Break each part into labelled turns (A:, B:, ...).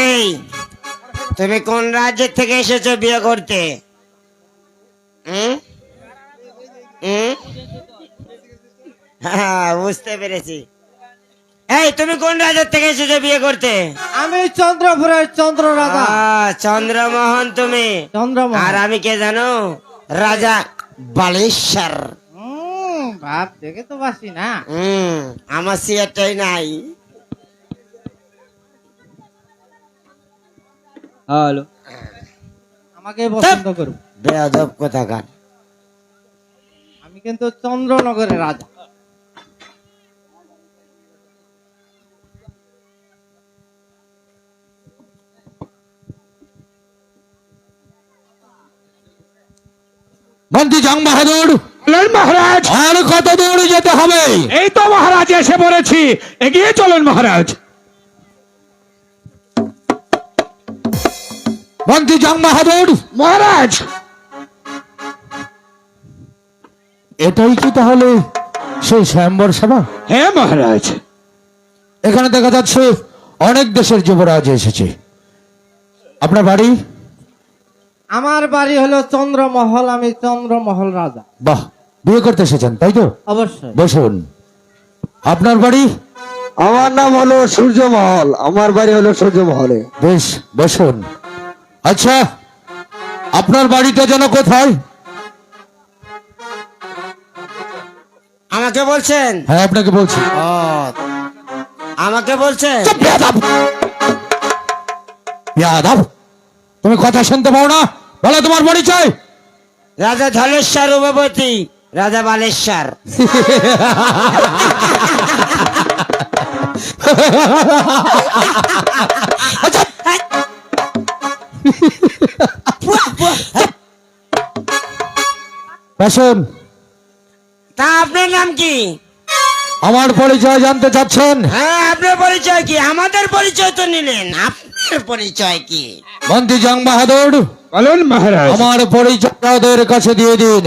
A: এই তুমি কোন রাজ্যের থেকে এসেছ বিয়ে করতে? হ্যাঁ বুঝতে পেরেছি। এই তুমি কোন রাজ্যের থেকে এসেছ বিয়ে করতে?
B: আমি চন্দ্রপুরের চন্দ্র রাজা
A: চন্দ্রমোহন তুমি।
B: চন্দ্রমোহন।
A: আর আমি কে জানো? রাজা বালেশ্বর।
B: হুম, ভাব দেখে তো বাসি না।
A: আমার সিয়ারটাই নাই।
C: হ্যালো।
B: আমাকে পছন্দ করো।
A: বেয়াদব কোথাকার।
B: আমি কিন্তু চন্দ্রনগরের রাজা।
D: মন্ত্রী জং বাহাদুর
E: বলেন মহারাজ।
D: আর কত দূর যেতে হবে?
E: এই তো মহারাজ এসে পড়েছি। এগিয়ে চলুন মহারাজ।
D: মন্ত্রী জং বাহাদুর
E: মহারাজ।
D: এটাই কি তাহলে সেই স্বয়ম্বর সভা?
E: হ্যাঁ মহারাজ।
D: এখানে দেখা যাচ্ছে অনেক দেশের যুবরাজ এসেছে। আপনার বাড়ি?
B: আমার বাড়ি হলো চন্দ্রমহল আমি চন্দ্রমহল রাজা।
D: বাহ বিয়ে করতে এসেছেন তাই তো?
B: অবশ্যই।
D: বসুন। আপনার বাড়ি?
C: আমার নাম হলো সূর্যমহল আমার বাড়ি হলো সূর্যমহলে।
D: বেশ বসুন। আচ্ছা আপনার বাড়িটা যেন কোথায়?
A: আমাকে বলছেন?
D: হ্যাঁ আপনাকে বলছি।
A: আমাকে বলছেন!
D: তুমি কথা শুনতে পাও না? বলো তোমার পরিচয়!
A: রাজা ধলেশ্বর উপপতি রাজা বালেশ্বর।
D: বসুন
A: তা আপনার নাম কি?
D: আমার পরিচয় জানতে চাচ্ছেন?
A: হ্যাঁ আপনার পরিচয় কি? আমাদের পরিচয় তো নিলেন। আপনার পরিচয় কি?
D: মন্ত্রী জং বাহাদুর
E: বলুন মহারাজ।
D: আমার পরিচয় ওদের কাছে দিয়ে দিন।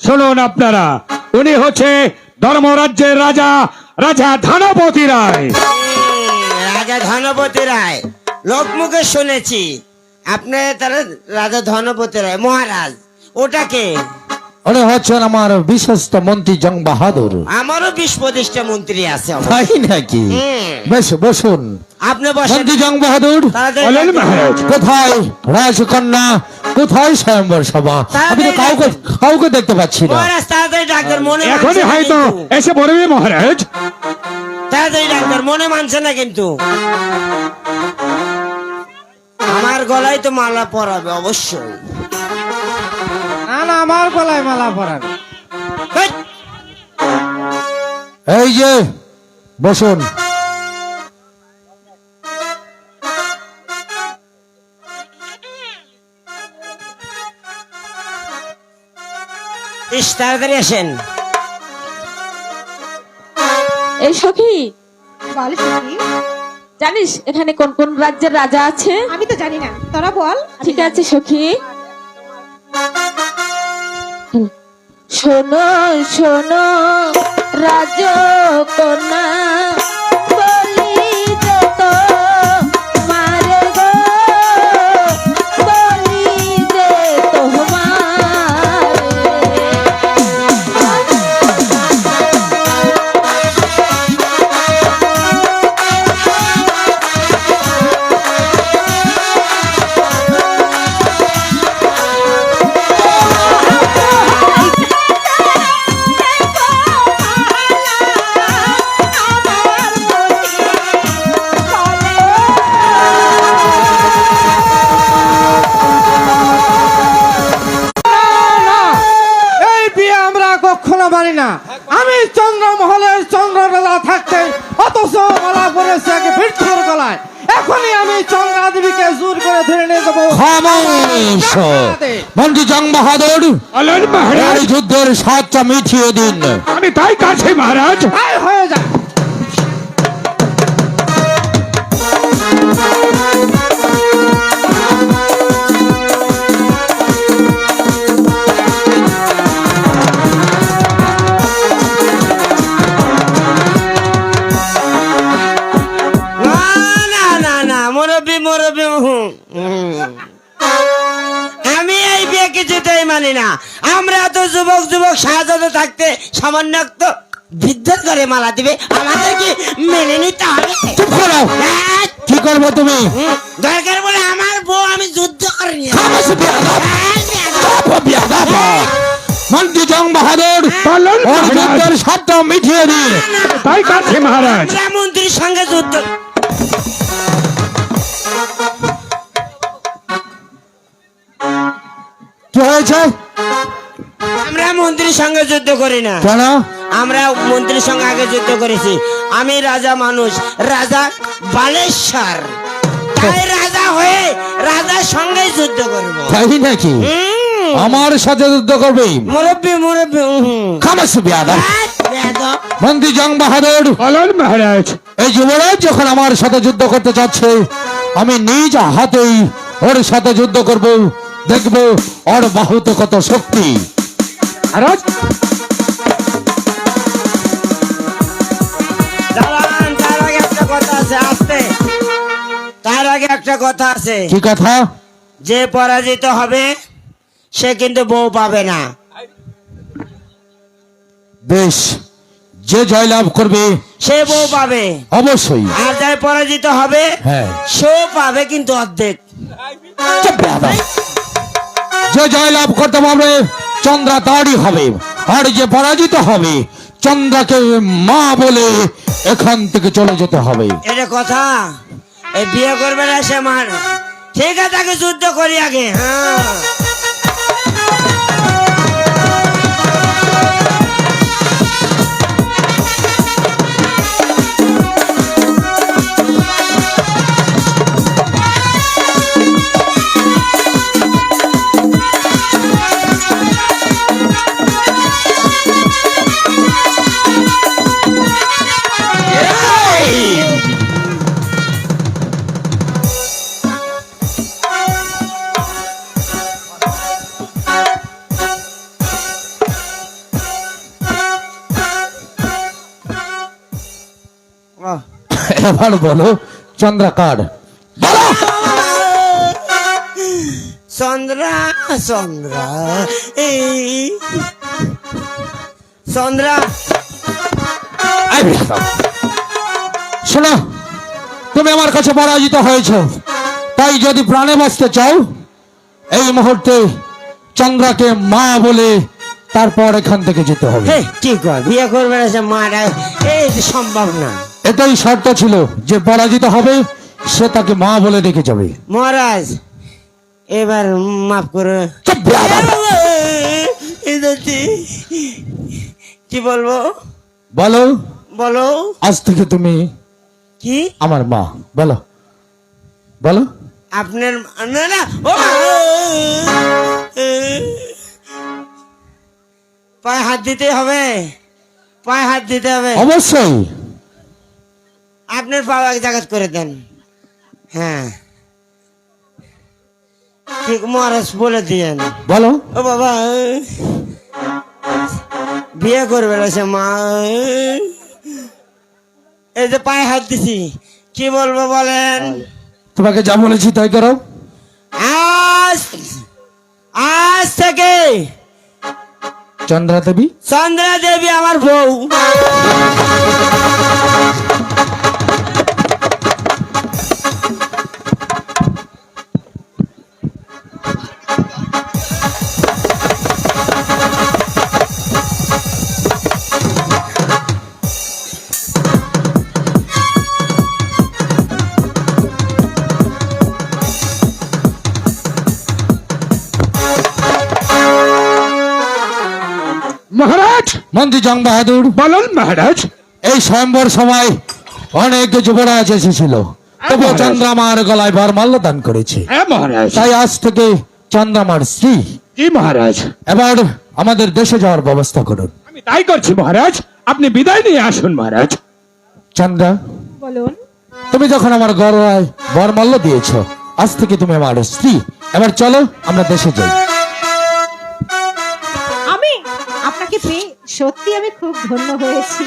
E: শুনুন আপনারা উনি হচ্ছে ধর্মরাজ্যের রাজা রাজা ধনপতি রায়।
A: রাজা ধনপতি রায়। লোকমুখে শুনেছি। আপনি তারা রাজা ধনপতি রায়। মহারাজ ওটাকে
D: উনি হচ্ছেন আমার বিশ্বস্ত মন্ত্রী জং বাহাদুর।
A: আমারও বিশ প্রতিষ্ঠা মন্ত্রী আছে।
D: তাই নাকি। বেশ বসুন।
A: আপনি বসেন।
D: মন্ত্রী জং বাহাদুর কোথায়? রাজকন্যা কোথায় স্বয়ম্বর সভা? আমি তো কাউকে কাউকে দেখতে পাচ্ছি না।
A: তাড়াতাড়ি ডাক্তার মনে
E: এখনই হয়তো এসে পড়বে মহারাজ।
A: তাড়াতাড়ি ডাক্তার মনে মানছে না কিন্তু। আমার গলায় তো মালা পরাবে অবশ্যই।
B: আমার গলায় মালা
A: হেই,
D: এই যে বসুন।
A: ইস তাড়াতাড়ি আসেন।
F: এই সখী
G: বল সখী।
F: জানিস এখানে কোন কোন রাজ্যের রাজা আছে?
G: আমি তো জানি না। তোরা বল।
F: ঠিক আছে সখী। শোনো শোনো রাজ
B: মানি না। আমি চন্দ্রমহলের চন্দ্র রাজা থাকতে অথচ মালা পড়েছে আগে বৃক্ষর গলায়। এখনই আমি চন্দ্রাদেবীকে জোর করে ধরে নিয়ে যাব।
D: মন্ত্রী জং বাহাদুর যুদ্ধের সাতটা মিঠিয়ে দিন।
E: আমি তাই কাছে মহারাজ।
B: হয়ে যায়
A: আমি এই বিয়ে কিছুতেই মানি না। আমরা তো যুবক যুবক সাজাতে থাকতে সামান্য একটু বিদ্যুৎ করে মালা দিবে। আমাদের কি মেনে নিতে হবে?
D: চুপ করো।
A: হ্যাঁ,
D: কি করবে তুমি?
A: দরকার বলে আমার বউ আমি যুদ্ধ করে নিয়ে
D: খামোশ বেয়াদব।
A: হ্যাঁ, বেয়াদব।
D: মন্ত্রী জং বাহাদুর মিটিয়ে
E: তাই কাছে মহারাজ।
A: মন্ত্রীর সঙ্গে যুদ্ধ
D: কি হয়েছে
A: আমরা মন্ত্রীর সঙ্গে যুদ্ধ করি না।
D: কেন?
A: আমরা মন্ত্রীর সঙ্গে আগে যুদ্ধ করেছি। আমি রাজা মানুষ রাজা বালেশ্বর। তাই রাজা হয়ে রাজার সঙ্গে যুদ্ধ করব।
D: তাই নাকি? আমার সাথে যুদ্ধ করবে?
A: মুরব্বী মুরব্বী।
D: খামাস বেয়াদব
A: আহ,
D: মন্ত্রী জং বাহাদুর।
E: বলুন মহারাজ।
D: এই যুবরাজ যখন আমার সাথে যুদ্ধ করতে চাচ্ছে আমি নিজ হাতেই ওর সাথে যুদ্ধ করব। দেখব ওর বাহুতে কত শক্তি।
A: তার আগে একটা কথা আছে
D: কি কথা?
A: যে পরাজিত হবে সে কিন্তু বউ পাবে না।
D: বেশ যে জয়লাভ করবে
A: সে বউ পাবে।
D: অবশ্যই।
A: আর যাই পরাজিত হবে
D: হ্যাঁ।
A: সেও পাবে কিন্তু অর্ধেক।
D: যে জয়লাভ করতে পারবে চন্দ্রা তারই হবে, আর যে পরাজিত হবে, চন্দ্রাকে মা বলে এখান থেকে চলে যেতে হবে।
A: এটা কথা? এই বিয়ে করবে না সে মার ঠিক আছে, তাকে যুদ্ধ করি আগে হ্যাঁ।
D: এবার বলো চন্দ্রা কার
A: চন্দ্রা চন্দ্রা এই। চন্দ্রা।
D: শোনো তুমি আমার কাছে পরাজিত হয়েছ। তাই যদি প্রাণে বাঁচতে চাও এই মুহূর্তে চন্দ্রাকে মা বলে তারপর এখান থেকে যেতে হবে।
A: ঠিক হয় বিয়ে করবে না সে মারা এই সম্ভব না।
D: এটাই শর্ত ছিল যে পরাজিত হবে সে তাকে মা বলে ডেকে যাবে
A: মহারাজ এবার মাফ করে। কি বলব
D: বলো
A: বলো
D: আজ থেকে তুমি
A: কি
D: আমার মা বলো বলো
A: আপনার না না পায়ে হাত দিতে হবে পায়ে হাত দিতে হবে
D: অবশ্যই
A: আপনার এক জায়গা করে দেন। হ্যাঁ। ঠিক মহারাজ বলে দিয়েন।
D: বলো।
A: ও বাবা বিয়ে করবে না সে মা। এই যে পায়ে হাত দিছি কি বলব বলেন?
D: তোমাকে যা বলেছি তাই করো।
A: আজ আজ থেকে
D: চন্দ্রা দেবী
A: চন্দ্রা দেবী আমার বউ।
D: মন্ত্রী জং বাহাদুর।
E: বলুন মহারাজ।
D: এই স্বয়ম্বর সময় অনেক যুবরাজ এসেছিল। তবু
E: মহারাজ।
D: চন্দ্রামার গলায় বরমাল্য দান করেছে।
E: হ্যাঁ
D: তাই আজ থেকে চন্দ্রামার স্ত্রী।
E: মহারাজ।
D: এবার আমাদের দেশে যাওয়ার ব্যবস্থা করুন।
E: আমি তাই করছি মহারাজ। আপনি বিদায় নিয়ে আসুন মহারাজ।
D: চন্দ্রা
G: বলুন।
D: তুমি যখন আমার গলায় বরমাল্য দিয়েছ আজ থেকে তুমি আমার স্ত্রী। এবার চলো আমরা দেশে যাই।
G: সত্যি আমি খুব ধন্য হয়েছি।